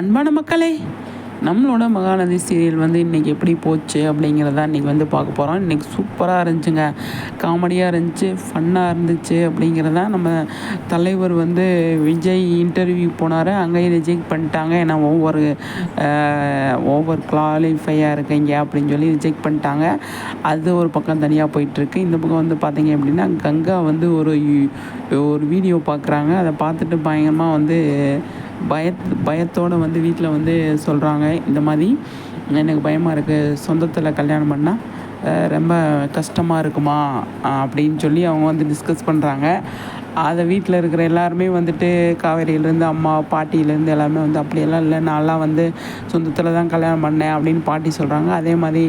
அன்பான மக்களே நம்மளோட மகாநதி சீரியல் வந்து இன்றைக்கி எப்படி போச்சு அப்படிங்கிறத இன்றைக்கி வந்து பார்க்க போகிறோம் இன்றைக்கி சூப்பராக இருந்துச்சுங்க. காமெடியாக இருந்துச்சு ஃபன்னாக இருந்துச்சு அப்படிங்கிறத நம்ம தலைவர் வந்து விஜய் இன்டர்வியூ போனார். அங்கேயும் ரிஜெக்ட் பண்ணிட்டாங்க. ஏன்னா ஒவ்வொரு ஓவர் குவாலிஃபையாக இருக்கீங்க அப்படின்னு சொல்லி ரிஜெக்ட் பண்ணிட்டாங்க. அது ஒரு பக்கம் தனியாக போயிட்டுருக்கு இந்த பக்கம் வந்து பார்த்தீங்க அப்படின்னா கங்கா வந்து ஒரு ஒரு வீடியோ பார்க்குறாங்க அதை பார்த்துட்டு பயங்கரமாக வந்து பயத் பயத்தோடு வந்து வீட்டில் வந்து சொல்கிறாங்க இந்த மாதிரி. எனக்கு பயமாக இருக்குது சொந்தத்தில் கல்யாணம் பண்ணால் ரொம்ப கஷ்டமாக இருக்குமா அப்படின்னு சொல்லி அவங்க வந்து டிஸ்கஸ் பண்ணுறாங்க அதை வீட்டில் இருக்கிற எல்லாருமே வந்துட்டு காவேரியிலேருந்து அம்மா பாட்டியிலேருந்து எல்லாமே வந்து அப்படியெல்லாம் இல்லை நான்லாம் வந்து சொந்தத்தில் தான் கல்யாணம் பண்ணேன் அப்படின்னு பாட்டி சொல்கிறாங்க அதே மாதிரி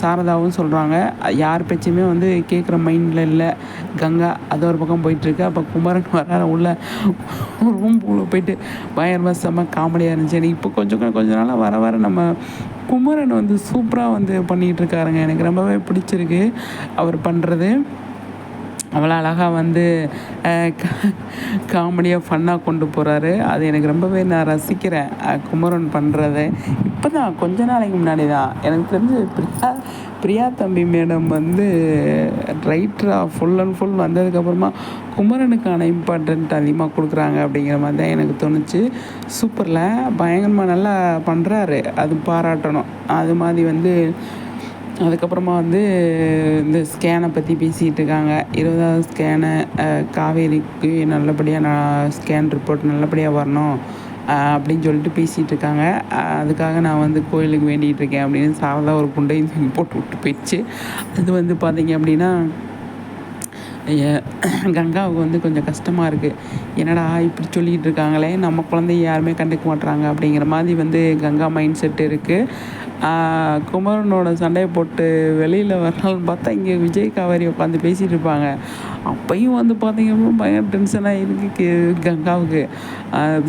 சாரதாவும் சொல்கிறாங்க யார் பேச்சுமே வந்து கேட்குற மைண்டில் இல்லை. கங்கா அது ஒரு பக்கம் போயிட்டுருக்கு. அப்போ குமரன் வர உள்ள ரூம் போயிட்டு பயங்கரமாக செம்ம காமெடியாக இருந்துச்சு. எனக்கு இப்போ கொஞ்சம் கொஞ்ச நாளாக வர வர நம்ம குமரன் வந்து சூப்பராக வந்து பண்ணிகிட்டு இருக்காருங்க எனக்கு ரொம்பவே பிடிச்சிருக்கு அவர் பண்ணுறது அவ்வளோ அழகாக வந்து காமெடியாக ஃபன்னாக கொண்டு போகிறாரு அது எனக்கு ரொம்பவே நான் ரசிக்கிறேன் குமரன் பண்ணுறதை இப்போ தான் கொஞ்ச நாளைக்கு முன்னாடி தான் எனக்கு தெரிஞ்சு பிரியா தம்பி மேடம் வந்து ரைட்டராக ஃபுல் அண்ட் ஃபுல் வந்ததுக்கப்புறமா குமரனுக்கான இம்பார்ட்டண்ட் அதிகமாக கொடுக்குறாங்க அப்படிங்கிற மாதிரி தான் எனக்கு தோணுச்சு. சூப்பரில் பயங்கரமாக நல்லா பண்ணுறாரு அது பாராட்டணும். அது மாதிரி வந்து அதுக்கப்புறமா வந்து இந்த ஸ்கேனை பற்றி பேசிகிட்டு இருக்காங்க. இருபதாவது ஸ்கேனை காவேரிக்கு நல்லபடியாக நான் ஸ்கேன் ரிப்போர்ட் நல்லபடியாக வரணும். அப்படின்னு சொல்லிட்டு பேசிகிட்டு இருக்காங்க அதுக்காக நான் வந்து கோயிலுக்கு வேண்டிகிட்டு இருக்கேன் அப்படின்னு சாரதா ஒரு குண்டையும் போட்டு விட்டு போயிடுச்சு. அது வந்து பார்த்திங்க அப்படின்னா கங்காவுக்கு வந்து கொஞ்சம் கஷ்டமாக இருக்குது என்னடா இப்படி சொல்லிகிட்டு இருக்காங்களே நம்ம குழந்தைய யாருமே கண்டுக்க மாட்டுறாங்க அப்படிங்கிற மாதிரி வந்து கங்கா மைண்ட் செட் இருக்குது குமரனோட சண்டையை போட்டு வெளியில் வரலான்னு பார்த்தா இங்கே விஜய் காவேரி உட்காந்து பேசிகிட்டு இருப்பாங்க. அப்பையும் வந்து பார்த்தீங்கன்னா பயங்கர டென்ஷனாக இருக்கு கங்காவுக்கு.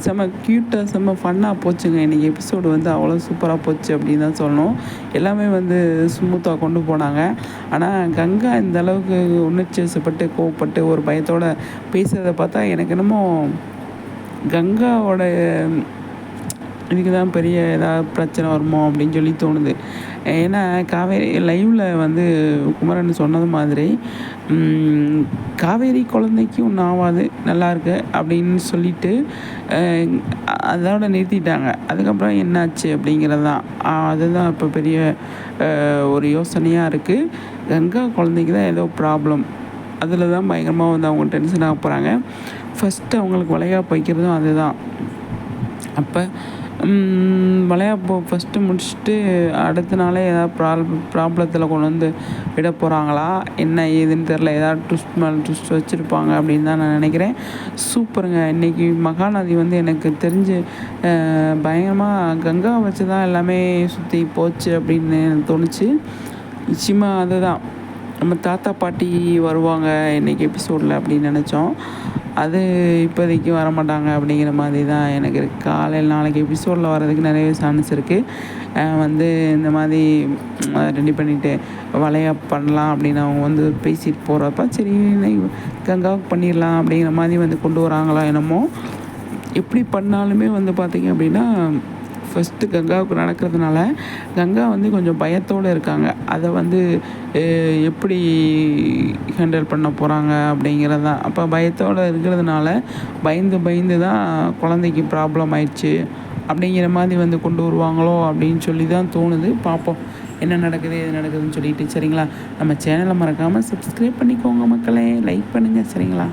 செம்ம க்யூட்டாக செம்ம ஃபன்னாக போச்சுங்க. இன்றைக்கி எபிசோடு வந்து அவ்வளோ சூப்பராக போச்சு அப்படின்னு தான் சொல்லணும். எல்லாமே வந்து ஸ்மூத்தாக கொண்டு போனாங்க. ஆனால் கங்கா இந்த அளவுக்கு உணர்ச்சிவசப்பட்டு கோவப்பட்டு ஒரு பயத்தோடு பேசுகிறத பார்த்தா எனக்கு என்னமோ கங்காவோட இதுக்கு தான் பெரிய ஏதாவது பிரச்சனை வருமோ அப்படின்னு சொல்லி தோணுது. ஏன்னா காவேரி லைவில் வந்து குமரன் சொன்னது மாதிரி காவேரி குழந்தைக்கு ஒன்றும் ஆகாது நல்லாயிருக்கு அப்படின்னு சொல்லிட்டு அதோட நிறுத்திட்டாங்க. அதுக்கப்புறம் என்னாச்சு அப்படிங்கிறது தான் அதுதான் இப்போ பெரிய ஒரு யோசனையாக இருக்குது கங்கா குழந்தைக்கு தான் ஏதோ ப்ராப்ளம் அதில் தான் பயங்கரமாக வந்து அவங்க டென்ஷன் ஆக போகிறாங்க ஃபஸ்ட்டு அவங்களுக்கு வளைகாப்பு வைக்கிறதும் அதுதான். அப்போ வளையாப்போ ஃபஸ்ட்டு முடிச்சுட்டு அடுத்த நாளே ஏதாவது ப்ராப் ப்ராப்ளத்தில் கொண்டு வந்து விட போகிறாங்களா என்ன ஏதுன்னு தெரில ஏதாவது ட்விஸ்ட் மேலே ட்விஸ்ட் வச்சுருப்பாங்க அப்படின்னு தான் நான் நினைக்கிறேன். சூப்பருங்க இன்றைக்கி மகாநதி வந்து எனக்கு தெரிஞ்சு பயங்கரமாக கங்கா வச்சு தான் எல்லாமே சுற்றி போச்சு அப்படின்னு எனக்கு தோணுச்சு. நிச்சயமாக அதுதான். நம்ம தாத்தா பாட்டி வருவாங்க இன்றைக்கி எபிசோடில் அப்படின்னு நினச்சோம். அது இப்போதைக்கு வர மாட்டாங்க அப்படிங்கிற மாதிரி தான் எனக்கு இருக்குது காலையில் நாளைக்கு எபிசோடில் வர்றதுக்கு நிறைய சான்ஸ் இருக்குது வந்து இந்த மாதிரி ரெடி பண்ணிவிட்டு வலையாக பண்ணலாம் அப்படின்னு அவங்க வந்து பேசிட்டு போகிறப்ப சரி கங்காவுக்கு பண்ணிடலாம் அப்படிங்கிற மாதிரி வந்து கொண்டு வராங்களா என்னமோ. எப்படி பண்ணாலுமே வந்து பார்த்திங்க அப்படின்னா ஃபஸ்ட்டு கங்காவுக்கு நடக்கிறதுனால கங்கா வந்து கொஞ்சம் பயத்தோடு இருக்காங்க. அதை வந்து எப்படி ஹேண்டில் பண்ண போகிறாங்க அப்படிங்கிறது. தான் அப்போ பயத்தோடு இருக்கிறதுனால பயந்து பயந்து தான் குழந்தைக்கு ப்ராப்ளம் ஆயிடுச்சு. அப்படிங்கிற மாதிரி வந்து கொண்டு வருவாங்களோ அப்படின்னு சொல்லி தான் தோணுது. பார்ப்போம் என்ன நடக்குது எது நடக்குதுன்னு சொல்லிட்டு சரிங்களா? நம்ம சேனலை மறக்காமல் சப்ஸ்கிரைப் பண்ணிக்கோங்க மக்களே. லைக் பண்ணுங்கள் சரிங்களா?